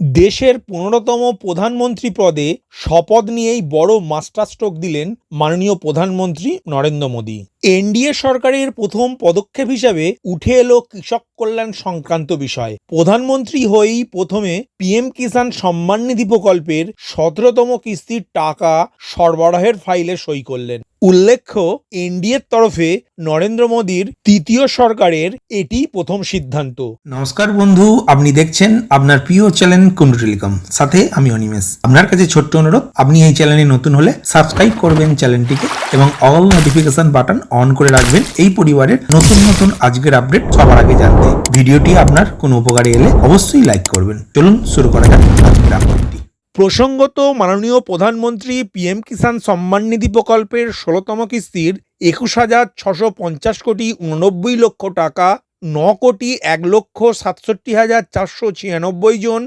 দেশের পনেরোতম প্রধানমন্ত্রী পদে শপথ নিয়েই বড় মাস্টারস্ট্রোক দিলেন মাননীয় প্রধানমন্ত্রী নরেন্দ্র মোদী। এনডিএ সরকারের প্রথম পদক্ষেপ হিসাবে উঠে এলো কৃষক কল্যাণ সংক্রান্ত বিষয়। প্রধানমন্ত্রী হয়েই প্রথমে পিএম কিষাণ সম্মান নিধি প্রকল্পের সতেরোতম কিস্তির টাকা সরবরাহের ফাইলে সই করলেন। উল্লেখ্য, এনডিএর তরফে নরেন্দ্র মোদীর তৃতীয় সরকারের এটি প্রথম সিদ্ধান্ত। নমস্কার বন্ধু, আপনি দেখছেন আপনার প্রিয় চ্যানেল কুন্ডু টেলিকম। সাথে আমি অনিমেষ। আপনার কাছে ছোট্ট অনুরোধ, আপনি এই চ্যানেলে নতুন হলে সাবস্ক্রাইব করবেন চ্যানেলটিকে এবং অল নোটিফিকেশন বাটন অন করে রাখবেন এই পরিবারের নতুন নতুন আজকের আপডেট সবার আগে জানতে। ভিডিওটি আপনার কোনো উপকারে এলে অবশ্যই লাইক করবেন। চলুন শুরু করা যাক আজকের আপডেটটি প্রসঙ্গত মাননীয় প্রধানমন্ত্রী পিএম কিষাণ সম্মান নিধি প্রকল্পের ষোলোতম কিস্তির একুশ হাজার ছশো পঞ্চাশ কোটি উননব্বই লক্ষ টাকা, ন কোটি এক লক্ষ সাতষট্টি হাজার চারশো ছিয়ানব্বই জন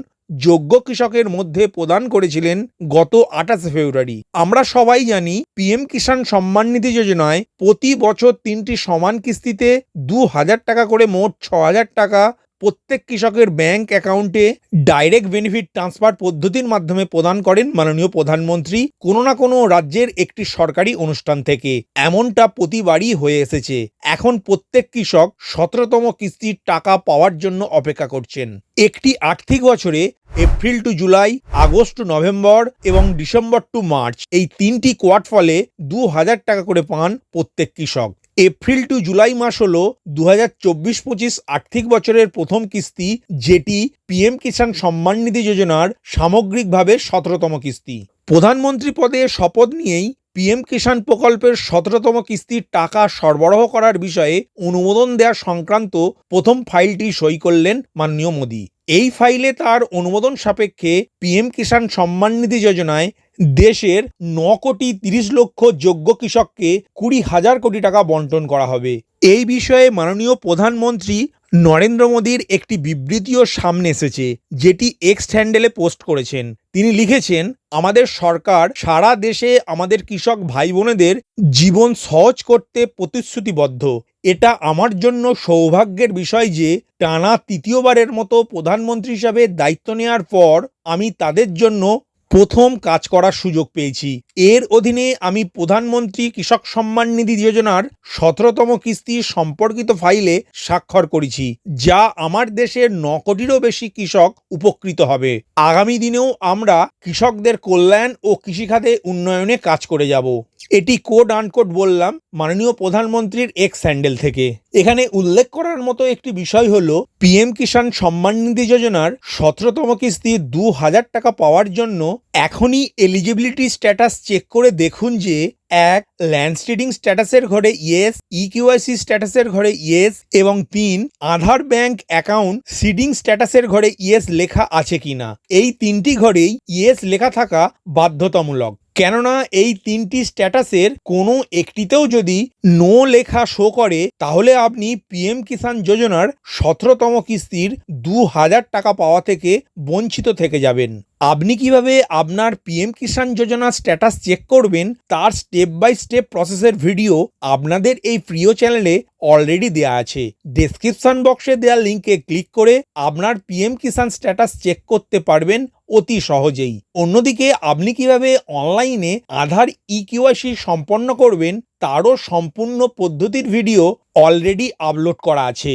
যোগ্য কৃষকের মধ্যে প্রদান করেছিলেন গত আঠাশে ফেব্রুয়ারি। আমরা সবাই জানি পিএম কিষাণ সম্মান নিধি যোজনায় প্রতি বছর তিনটি সমান কিস্তিতে দু হাজার টাকা করে মোট ছ হাজার টাকা প্রত্যেক কৃষকের ব্যাংক অ্যাকাউন্টে ডাইরেক্ট বেনিফিট ট্রান্সফার পদ্ধতির মাধ্যমে প্রদান করেন মাননীয় প্রধানমন্ত্রী কোনো না কোনো রাজ্যের একটি সরকারি অনুষ্ঠান থেকে। এমনটা প্রতিবারই হয়ে এসেছে। এখন প্রত্যেক কৃষক সতেরোতম কিস্তির টাকা পাওয়ার জন্য অপেক্ষা করছেন। একটি আর্থিক বছরে April to July, August to November এবং ডিসেম্বর টু মার্চ এই তিনটি কোয়ার্ট ফলে দু হাজার টাকা করে পান প্রত্যেক কৃষক। এপ্রিল টু জুলাই মাস হল দু হাজার চব্বিশ পঁচিশ আর্থিক বছরের প্রথম কিস্তি, যেটি পিএম কিষাণ সম্মান নিধি যোজনার সামগ্রিকভাবে সতেরোতম কিস্তি। প্রধানমন্ত্রী পদে শপথ নিয়েই পিএম কিষাণ প্রকল্পের সতেরোতম কিস্তির টাকা সরবরাহ করার বিষয়ে অনুমোদন দেওয়া সংক্রান্ত প্রথম ফাইলটি সই করলেন মাননীয় মোদী। এই ফাইলে তার অনুমোদন সাপেক্ষে পিএম কিষাণ সম্মান নিধি যোজনায় দেশের ন কোটি তিরিশ লক্ষ যোগ্য কৃষককে কুড়ি হাজার কোটি টাকা বন্টন করা হবে। এই বিষয়ে মাননীয় প্রধানমন্ত্রী নরেন্দ্র মোদীর একটি বিবৃতিও সামনে এসেছে, যেটি এক্স হ্যান্ডেলে পোস্ট করেছেন। তিনি লিখেছেন, আমাদের সরকার সারা দেশে আমাদের কৃষক ভাই বোনেদের জীবন সহজ করতে প্রতিশ্রুতিবদ্ধ। এটা আমার জন্য সৌভাগ্যের বিষয় যে, টানা তৃতীয়বারের মতো প্রধানমন্ত্রী হিসাবে দায়িত্ব নেওয়ার পর আমি তাদের জন্য প্রথম কাজ করার সুযোগ পেয়েছি। এর অধীনে আমি প্রধানমন্ত্রী কৃষক সম্মান নিধি যোজনার সতেরোতম কিস্তি সম্পর্কিত ফাইলে স্বাক্ষর করেছি, যা আমার দেশের ন কোটিরও বেশি কৃষক উপকৃত হবে। আগামী দিনেও আমরা কৃষকদের কল্যাণ ও কৃষিখাতে উন্নয়নে কাজ করে যাব। এটি কোড আনকোড বললাম মাননীয় প্রধানমন্ত্রীর এক্স স্যান্ডেল থেকে। এখানে উল্লেখ করার মতো একটি বিষয় হলো পিএম কিষাণ সম্মান নিধি যোজনার সতেরোতম কিস্তি দু হাজার টাকা পাওয়ার জন্য এখনই এলিজিবিলিটি স্ট্যাটাস চেক করে দেখুন যে, এক ল্যান্ড স্টিডিং স্ট্যাটাসের ঘরে ইয়েস ইকিউআইসি স্ট্যাটাসের ঘরে ইয়েস এবং তিন, আধার ব্যাংক অ্যাকাউন্ট সিডিং স্ট্যাটাসের ঘরে ইয়েস লেখা আছে কিনা। এই তিনটি ঘরেই ইয়েস লেখা থাকা বাধ্যতামূলক। কেননা এই তিনটি স্ট্যাটাসের কোনো একটিতেও যদি নো লেখা শো করে, তাহলে আপনি পিএম কিষাণ যোজনার সতেরোতম কিস্তির দু হাজার টাকা পাওয়া থেকে বঞ্চিত থেকে যাবেন। আপনি কীভাবে আপনার পিএম কিষাণ যোজনার স্ট্যাটাস চেক করবেন, তার স্টেপ বাই স্টেপ প্রসেসের ভিডিও আপনাদের এই প্রিয় চ্যানেলে অলরেডি দেওয়া আছে। ডেসক্রিপশন বক্সে দেওয়া লিঙ্কে ক্লিক করে আপনার পিএম কিষাণ স্ট্যাটাস চেক করতে পারবেন অতি সহজেই। অন্যদিকে আপনি কীভাবে অনলাইনে আধার ইকিউআইসি সম্পন্ন করবেন, তারও সম্পূর্ণ পদ্ধতির ভিডিও অলরেডি আপলোড করা আছে।